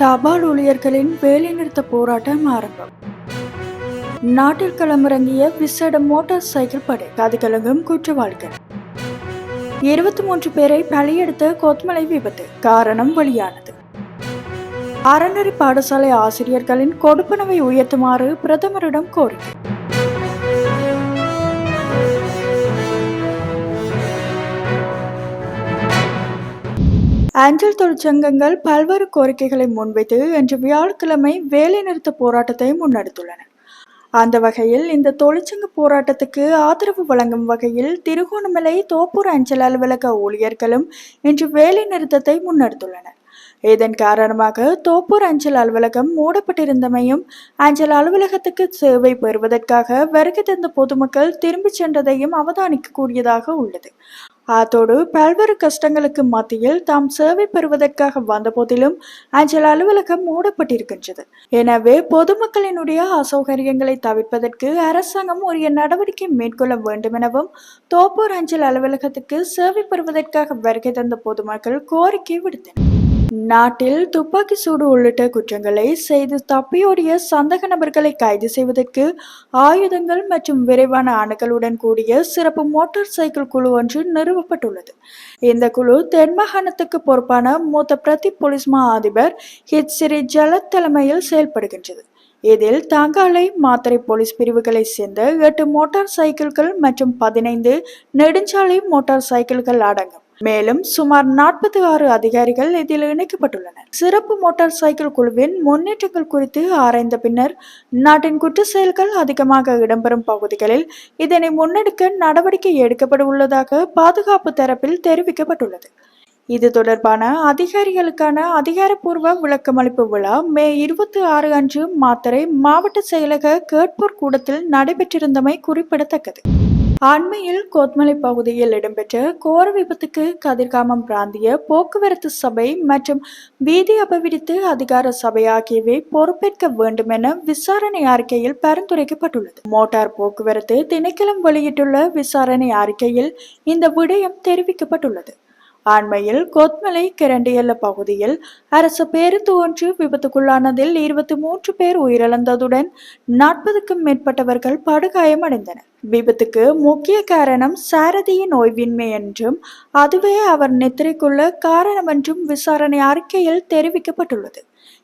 தபால் ஊழியர்களின் வேலைநிறுத்த போராட்டம் ஆரம்பம். நாட்டில் களமிறங்கிய விசேட மோட்டார் சைக்கிள் படை கதுகலங்கும் குற்றவாளிகள். இருபத்தி மூன்று பேரை பலியெடுத்த கொத்மலை விபத்து காரணம் வெளியானது. அறநெறி பாடசாலை ஆசிரியர்களின் கொடுப்பனவை உயர்த்துமாறு பிரதமரிடம் கோரிக்கை. அஞ்சல் தொழிற்சங்கங்கள் பல்வேறு கோரிக்கைகளை முன்வைத்து இன்று வியாழக்கிழமை வேலைநிறுத்த போராட்டத்தை முன்னெடுத்துள்ளன. அந்த வகையில் இந்த தொழிற்சங்க போராட்டத்துக்கு ஆதரவு வழங்கும் வகையில் திருகோணமலை தோப்பூர் அஞ்சல் அலுவலக ஊழியர்களும் இன்று வேலைநிறுத்தத்தை முன்னெடுத்துள்ளனர் இதன் காரணமாக தோப்பூர் அஞ்சல் அலுவலகம் மூடப்பட்டிருந்தமையும் அஞ்சல் அலுவலகத்துக்கு சேவை பெறுவதற்காக வருகை தந்த பொதுமக்கள் திரும்பிச் சென்றதையும் அவதானிக்கக்கூடியதாக உள்ளது. அத்தோடு பல்வேறு கஷ்டங்களுக்கு மத்தியில் தாம் சேவை பெறுவதற்காக வந்தபோதிலும் அஞ்சல் அலுவலகம் மூடப்பட்டிருக்கின்றது. எனவே பொதுமக்களினுடைய அசௌகரியங்களை தவிர்ப்பதற்கு அரசாங்கம் உரிய நடவடிக்கை மேற்கொள்ள வேண்டும் எனவும் தோப்பூர் அஞ்சல் அலுவலகத்துக்கு சேவை பெறுவதற்காக வருகை தந்த பொதுமக்கள் கோரிக்கை விடுத்தனர். நாட்டில் துப்பாக்கி சூடு உள்ளிட்ட குற்றங்களை செய்து தப்பியோடிய சந்தக நபர்களை கைது செய்வதற்கு ஆயுதங்கள் மற்றும் விரைவான அணுகளுடன் கூடிய சிறப்பு மோட்டார் சைக்கிள் குழு ஒன்று நிறுவப்பட்டுள்ளது. இந்த குழு தென்மாகாணத்துக்கு பொறுப்பான மூத்த பிரதி போலீஸ் மா அதிபர் ஹித் ஸ்ரீ ஜலத் தலைமையில் செயல்படுகின்றது. இதில் தங்காலை மாத்தறை போலீஸ் பிரிவுகளை சேர்ந்த எட்டு மோட்டார் சைக்கிள்கள் மற்றும் பதினைந்து நெடுஞ்சாலை மோட்டார் சைக்கிள்கள் அடங்கும். மேலும் சுமார் நாற்பத்தி ஆறு அதிகாரிகள் இதில் இணைக்கப்பட்டுள்ளனர். சிறப்பு மோட்டார் சைக்கிள் குழுவின் முன்னேற்றங்கள் குறித்து ஆராய்ந்த பின்னர் நாட்டின் குற்ற செயல்கள் அதிகமாக இடம்பெறும் பகுதிகளில் இதனை முன்னெடுக்க நடவடிக்கை எடுக்கப்பட உள்ளதாக பாதுகாப்பு தரப்பில் தெரிவிக்கப்பட்டுள்ளது. இது தொடர்பான அதிகாரிகளுக்கான அதிகாரப்பூர்வ விளக்கமளிப்பு விழா மே இருபத்தி ஆறு அன்று மாத்தரை மாவட்ட செயலக கேட்போர் கூடத்தில் நடைபெற்றிருந்தமை குறிப்பிடத்தக்கது. அண்மையில் கோத்மலை பகுதியில் இடம்பெற்ற கோர விபத்துக்கு கதிர்காமம் பிராந்திய போக்குவரத்து சபை மற்றும் வீதி அபவிடித்து அதிகார சபை ஆகியவை பொறுப்பேற்க வேண்டும் என விசாரணை அறிக்கையில் பரிந்துரைக்கப்பட்டுள்ளது. மோட்டார் போக்குவரத்து திணைக்களம் வெளியிட்டுள்ள விசாரணை அறிக்கையில் இந்த விடயம் தெரிவிக்கப்பட்டுள்ளது. அண்மையில் கொத்மலை கிரண்டியல்ல பகுதியில் அரசு பேருந்து ஒன்று விபத்துக்குள்ளானதில் இருபத்தி மூன்று பேர் உயிரிழந்ததுடன் நாற்பதுக்கும் மேற்பட்டவர்கள் படுகாயமடைந்தனர் விபத்துக்கு முக்கிய காரணம் சாரதியின் ஓய்வின்மை என்றும் அதுவே அவர் நெத்திரைக்குள்ள காரணம் என்றும் விசாரணை அறிக்கையில் தெரிவிக்கப்பட்டுள்ளது.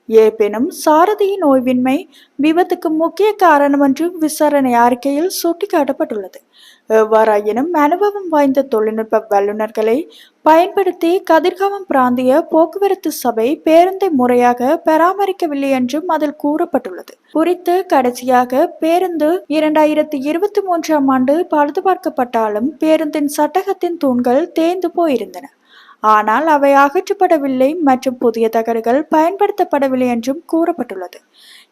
ஏப்பினும் சாரதியின் ஓய்வின்மை விபத்துக்கு முக்கிய காரணம் என்று விசாரணை அறிக்கையில் சுட்டிக்காட்டப்பட்டுள்ளது. எவ்வாறாயினும் அனுபவம் வாய்ந்த தொழில்நுட்ப வல்லுநர்களை பயன்படுத்தி கதிர்காமம் பிராந்திய போக்குவரத்து சபை பேருந்தை முறையாக பராமரிக்கவில்லை என்றும் அதில் கூறப்பட்டுள்ளது. குறித்து கடைசியாக பேருந்து இரண்டாயிரத்தி இருபத்தி மூன்றாம் ஆண்டு பழுது பார்க்கப்பட்டாலும் பேருந்தின் சட்டகத்தின் தூண்கள் தேய்ந்து போயிருந்தன. ஆனால் அவை அகற்றப்படவில்லை மற்றும் புதிய தகடுகள் பயன்படுத்தப்படவில்லை என்றும் கூறப்பட்டுள்ளது.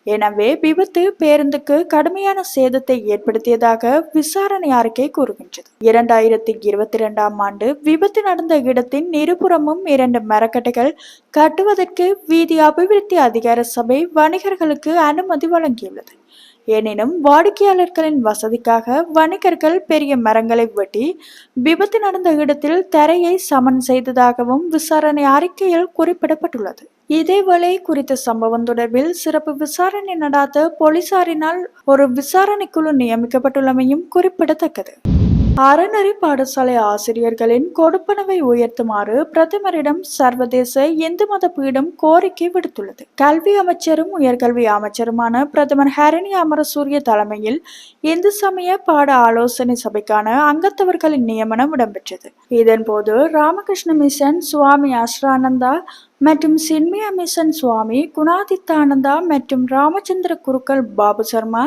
எனவே விபத்து பேருந்துக்கு கடுமையான சேதத்தை ஏற்படுத்தியதாக விசாரணை அறிக்கை கூறுகின்றது. இரண்டாயிரத்தி இருபத்தி இரண்டாம் ஆண்டு விபத்து நடந்த இடத்தின் இருபுறமும் இரண்டு மரக்கட்டைகள் கட்டுவதற்கு வீதி அபிவிருத்தி அதிகார சபை வணிகர்களுக்கு அனுமதி வழங்கியுள்ளது. எனினும் வாடிக்கையாளர்களின் வசதிக்காக வணிகர்கள் பெரிய மரங்களை வெட்டி விபத்து நடந்த இடத்தில் தரையை சமன் செய்ததாகவும் விசாரணை அறிக்கையில் குறிப்பிடப்பட்டுள்ளது. இதேவேளை குறித்த சம்பவம் தொடர்பில் சிறப்பு விசாரணை நடாத்த போலீசாரினால் ஒரு விசாரணைக்குழு நியமிக்கப்பட்டுள்ளமையும் குறிப்பிடத்தக்கது. அறநெறி பாடசாலை ஆசிரியர்களின் கொடுப்பனவை உயர்த்துமாறு பிரதமரிடம் சர்வதேச இந்து மத பீடம் கோரிக்கை விடுத்துள்ளது. கல்வி அமைச்சரும் உயர்கல்வி அமைச்சருமான பிரதமர் ஹரணி அமரசூரிய தலைமையில் இந்து சமய பாட ஆலோசனை சபைக்கான அங்கத்தவர்களின் நியமனம் இடம்பெற்றது. இதன்போது ராமகிருஷ்ண மிஷன் சுவாமி அஸ்ரானந்தா மற்றும் சின்மி அமிசன் சுவாமி குணாதித்தானந்தா மற்றும் ராமச்சந்திர குருக்கள் பாபு சர்மா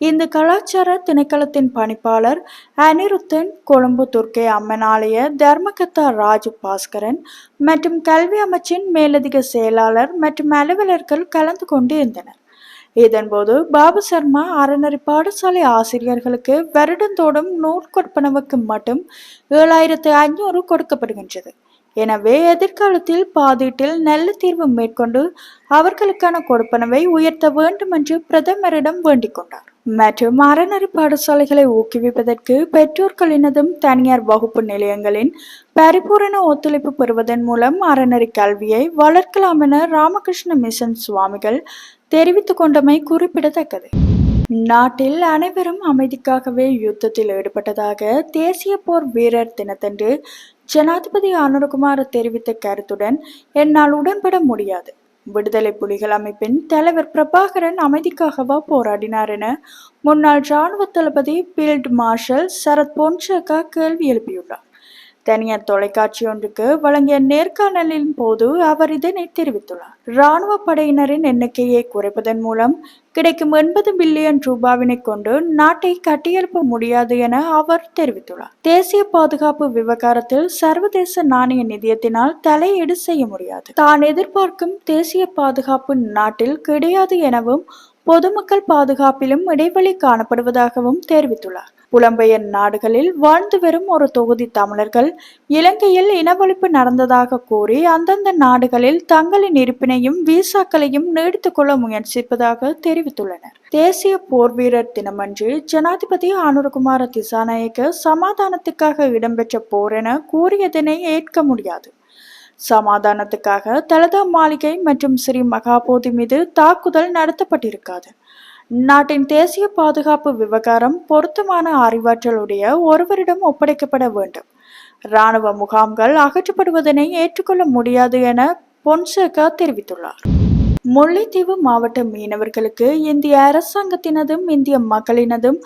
இந்த கலாச்சார திணைக்களத்தின் பணிப்பாளர் அனிருத்தன் கொழும்பு துர்க்கை அம்மன் ஆலய தர்மகத்தா ராஜு பாஸ்கரன் மற்றும் கல்வி அமைச்சின் மேலதிக செயலாளர் மற்றும் அலுவலர்கள் கலந்து கொண்டு இருந்தனர். இதன்போது பாபு சர்மா அறநெறி பாடசாலை ஆசிரியர்களுக்கு வருடந்தோறும் நூற்கொற்பனவுக்கு மட்டும் ஏழாயிரத்து ஐநூறு கொடுக்கப்படுகின்றது. எனவே எதிர்காலத்தில் பாதீட்டில் நல்ல தீர்வு மேற்கொண்டு அவர்களுக்கான கொடுப்பனவை உயர்த்த வேண்டும் என்று பிரதமரிடம் வேண்டிக் கொண்டார். மற்றும் அறநெறி பாடசாலைகளை ஊக்குவிப்பதற்கு பெற்றோர்களினதும் தனியார் வகுப்பு நிலையங்களின் பரிபூரண ஒத்துழைப்பு பெறுவதன் மூலம் அறநெறி கல்வியை வளர்க்கலாம் என ராமகிருஷ்ண மிஷன் சுவாமிகள் தெரிவித்துக் கொண்டமை குறிப்பிடத்தக்கது. நாட்டில் அனைவரும் அமைதிக்காகவே யுத்தத்தில் ஈடுபட்டதாக தேசிய போர் வீரர் தினத்தன்று ஜனாதிபதி அனுரகுமார் தெரிவித்த கருத்துடன் என்னால் உடன்பட முடியாது. விடுதலை புலிகள் அமைப்பின் தலைவர் பிரபாகரன் அமைதிக்காகவா போராடினார் என முன்னாள் இராணுவ தளபதி பீல்ட் மார்ஷல் சரத் பொன்சேகா கேள்வி எழுப்பியுள்ளார். தனியார் தொலைக்காட்சி ஒன்றுக்கு வழங்கிய நேர்காணலின் போது அவர் இதனை தெரிவித்துள்ளார். இராணுவ படையினரின் எண்ணிக்கையை குறைப்பதன் மூலம் கிடைக்கும் எண்பது பில்லியன் ரூபாவினை கொண்டு நாட்டை கட்டியெழுப்ப முடியாது என அவர் தெரிவித்துள்ளார். தேசிய பாதுகாப்பு விவகாரத்தில் சர்வதேச நாணய நிதியத்தினால் தலையீடு செய்ய முடியாது. தான் எதிர்பார்க்கும் தேசிய பாதுகாப்பு நாட்டில் கிடையாது எனவும் பொதுமக்கள் பாதுகாப்பிலும் இடைவெளி காணப்படுவதாகவும் தெரிவித்துள்ளார். புலம்பெயர் நாடுகளில் வாழ்ந்து வரும் ஒரு தொகுதி தமிழர்கள் இலங்கையில் இனவழிப்பு நடந்ததாக கூறி அந்தந்த நாடுகளில் தங்களின் இருப்பினையும் விசாக்களையும் நீடித்துக் கொள்ள முயற்சிப்பதாக தெரிவித்துள்ளனர். தேசிய போர் வீரர் தினமன்று ஜனாதிபதி அனுரகுமார திசாநாயக்க சமாதானத்துக்காக இடம்பெற்ற போர் என கூறியதனை ஏற்க முடியாது. சமாதானத்துக்காக தலதா மாளிகை மற்றும் ஸ்ரீ மகாபோதி மீது தாக்குதல் நடத்தப்பட்டிருக்காது. நாட்டின் தேசிய பாதுகாப்பு விவகாரம் பொருத்தமான அறிவாற்றலுடைய ஒருவரிடம் ஒப்படைக்கப்பட வேண்டும். இராணுவ முகாம்கள் அகற்றப்படுவதனை ஏற்றுக்கொள்ள முடியாது என பொன்சேகா தெரிவித்துள்ளார். முல்லைத்தீவு மாவட்ட மீனவர்களுக்கு இந்திய அரசாங்கத்தினதும் இந்திய மக்களினதும்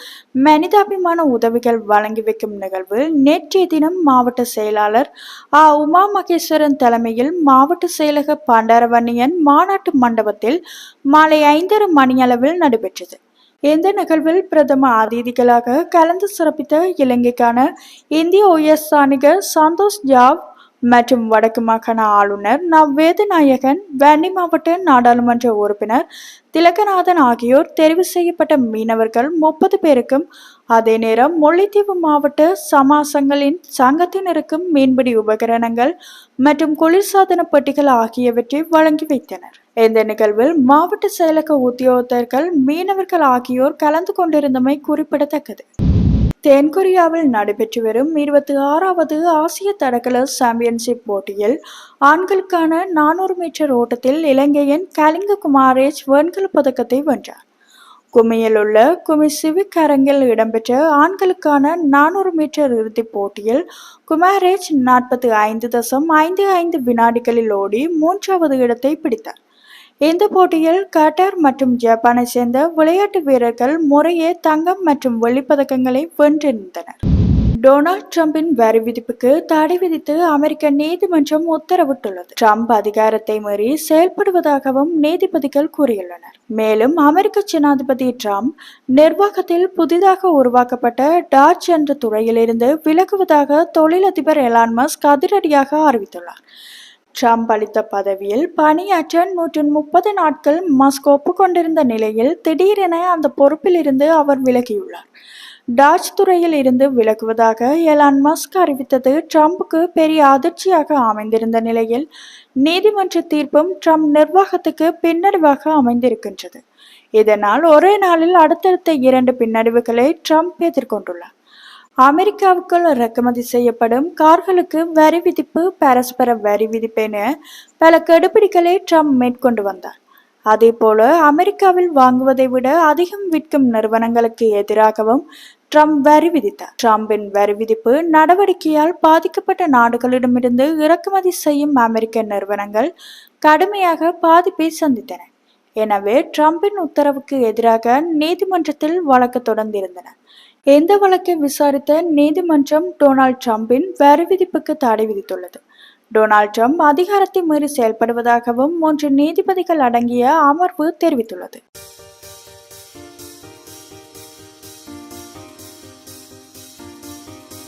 மனிதாபிமான உதவிகள் வழங்கி வைக்கும் நிகழ்வு நேற்றைய தினம் மாவட்ட செயலாளர் ஆ. உமா மகேஸ்வரன் தலைமையில் மாவட்ட செயலக பாண்டாரவன்னியன் மாநாட்டு மண்டபத்தில் மாலை ஐந்தரை மணியளவில் நடைபெற்றது. இந்த நிகழ்வில் பிரதம அதிதிகளாக கலந்து சிறப்பித்த இலங்கைக்கான இந்திய உயர்ஸ்தானிகர் சந்தோஷ் ஜாவ் மற்றும் வடக்கு மாகாண ஆளுநர் நவ்வேது நாயகன் வன்னி மாவட்ட நாடாளுமன்ற உறுப்பினர் திலகநாதன் ஆகியோர் தெரிவு செய்யப்பட்ட மீனவர்கள் முப்பது பேருக்கும் அதே நேரம் முல்லைத்தீவு மாவட்ட சமாசங்களின் சங்கத்தினருக்கும் மீன்பிடி உபகரணங்கள் மற்றும் குளிர்சாதன பெட்டிகள் ஆகியவற்றை வழங்கி வைத்தனர். இந்த நிகழ்வில் மாவட்ட செயலக உத்தியோகத்தர்கள் மீனவர்கள் ஆகியோர் கலந்து கொண்டிருந்தமை குறிப்பிடத்தக்கது. தென்கொரியாவில் நடைபெற்று வரும் இருபத்தி ஆறாவது ஆசிய தடகள சாம்பியன்ஷிப் போட்டியில் ஆண்களுக்கான நானூறு மீட்டர் ஓட்டத்தில் இலங்கையின் கலிங்க குமாரேஜ் வெண்கலப் பதக்கத்தை வென்றார். குமியில் உள்ள குமி சிவிக் அரங்கில் இடம்பெற்ற ஆண்களுக்கான நானூறு மீட்டர் இறுதிப் போட்டியில் குமாரேஜ் நாற்பத்தி ஐந்து தசம் ஐந்து ஐந்து வினாடிகளில் ஓடி மூன்றாவது இடத்தை பிடித்தார். இந்த போட்டியில் கட்டார் மற்றும் ஜப்பானை சேர்ந்த விளையாட்டு வீரர்கள் முறையே தங்கம் மற்றும் வெள்ளிப்பதக்கங்களை வென்றிருந்தனர். டொனால்ட் ட்ரம்பின் வரி விதிப்புக்கு தடை விதித்து அமெரிக்க நீதிமன்றம் உத்தரவிட்டுள்ளது. ட்ரம்ப் அதிகாரத்தை மீறி செயல்படுவதாகவும் நீதிபதிகள் கூறியுள்ளனர். மேலும் அமெரிக்க ஜனாதிபதி ட்ரம்ப் நிர்வாகத்தில் புதிதாக உருவாக்கப்பட்ட டார்ச் என்ற துறையிலிருந்து விலகுவதாக தொழிலதிபர் எலான் மஸ்க் அதிரடியாக அறிவித்துள்ளார். ட்ரம்ப் அளித்த பதவியில் பணியாற்ற நூற்று முப்பது நாட்கள் மஸ்க் ஒப்புக்கொண்டிருந்த நிலையில் திடீரென அந்த பொறுப்பில் இருந்து அவர் விலகியுள்ளார். டாச் துறையில் இருந்து விலகுவதாக எலான் மஸ்க் அறிவித்தது. ட்ரம்புக்கு பெரிய அதிர்ச்சியாக அமைந்திருந்த நிலையில் நீதிமன்ற தீர்ப்பும் ட்ரம்ப் நிர்வாகத்துக்கு பின்னடைவாக அமைந்திருக்கின்றது. இதனால் ஒரே நாளில் அடுத்தடுத்த இரண்டு பின்னடைவுகளை ட்ரம்ப் எதிர்கொண்டுள்ளார். அமெரிக்காவுக்குள் இறக்குமதி செய்யப்படும் கார்களுக்கு வரி விதிப்பு பரஸ்பர வரி விதிப்பேன்னு பல கெடுபிடிகளை ட்ரம்ப் மேற்கொண்டு வந்தார். அதேபோல அமெரிக்காவில் வாங்குவதை விட அதிகம் விற்கும் நிறுவனங்களுக்கு எதிராகவும் ட்ரம்ப் வரி விதித்தார். ட்ரம்பின் வரி விதிப்பு நடவடிக்கையால் பாதிக்கப்பட்ட நாடுகளிடமிருந்து இறக்குமதி செய்யும் அமெரிக்க நிறுவனங்கள் கடுமையாக பாதிப்பை சந்தித்தன. எனவே ட்ரம்பின் உத்தரவுக்கு எதிராக நீதிமன்றத்தில் வழக்கு தொடர்ந்திருந்தன. எந்த வழக்கை விசாரித்த நீதிமன்றம் டொனால்ட் ட்ரம்பின் வரி விதிப்புக்கு தடை விதித்துள்ளது? டொனால்ட் ட்ரம்ப் அதிகாரத்தை மீறி செயல்படுவதாகவும் மூன்று நீதிபதிகள் அடங்கிய அமர்வு தெரிவித்துள்ளது.